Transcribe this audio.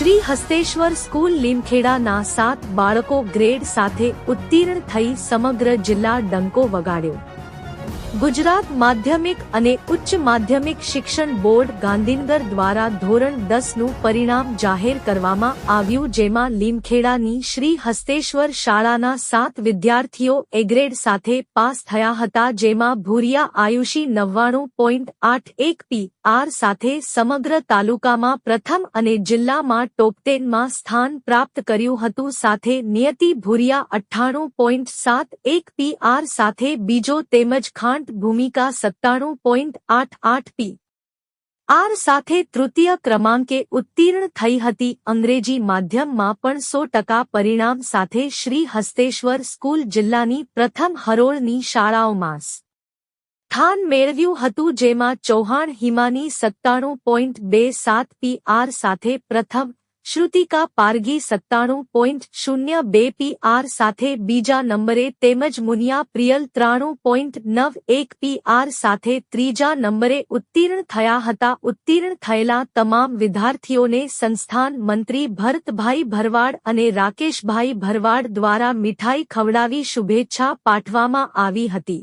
Shri Hasteshwar school લીમખેડાના સાત બાળકો grade સાથે ઉત્તીર્ણ થઈ સમગ્ર જિલ્લા ડંકો વગાડ્યો. ગુજરાત માધ્યમિક અને ઉચ્ચ માધ્યમિક શિક્ષણ બોર્ડ ગાંધીનગર દ્વારા ધોરણ દસનું પરિણામ જાહેર કરવામાં આવ્યું, જેમાં લીમખેડાની શ્રી હસ્તેશ્વર શાળાના સાત વિદ્યાર્થીઓ એગ્રેડ સાથે પાસ થયા હતા, જેમાં ભૂરિયા આયુષી નવ્વાણું પોઈન્ટ આઠ એક પી આર સાથે સમગ્ર તાલુકામાં પ્રથમ અને જિલ્લામાં ટોપટેનમાં સ્થાન પ્રાપ્ત કર્યું હતું. સાથે નિયતિ ભૂરિયા અઠ્ઠાણું પોઈન્ટ સાત એક પી આર સાથે બીજો તેમજ ખાંડ ભૂમિકા સત્તાણું પોઈન્ટ આઠ આઠ પી. આર સાથે તૃતીય ક્રમાંકે ઉત્તીર્ણ થઈ હતી અંગ્રેજી માધ્યમમાં પણ સો ટકા પરિણામ સાથે શ્રી હસ્તેશ્વર સ્કૂલ જિલ્લાની પ્રથમ હરોળની શાળાઓમાં સ્થાન મેળવ્યું હતું જેમાં ચૌહાણ હિમાની સત્તાણું પોઈન્ટ બે સાત પી આર સાથે પ્રથમ શ્રુતિકા પારગી સત્તાણું પોઈન્ટ શૂન્ય બે પી આર સાથે બીજા નંબરે તેમજ મુનિયા પ્રિયલ ત્રાણું પોઈન્ટ નવ એક પી આર સાથે ત્રીજા નંબરે ઉત્તીર્ણ થયા હતા. ઉત્તીર્ણ થયેલા તમામ વિદ્યાર્થીઓને સંસ્થાન મંત્રી ભરતભાઈ ભરવાડ અને રાકેશભાઈ ભરવાડ દ્વારા મીઠાઈ ખવડાવી શુભેચ્છા પાઠવામાં આવી હતી.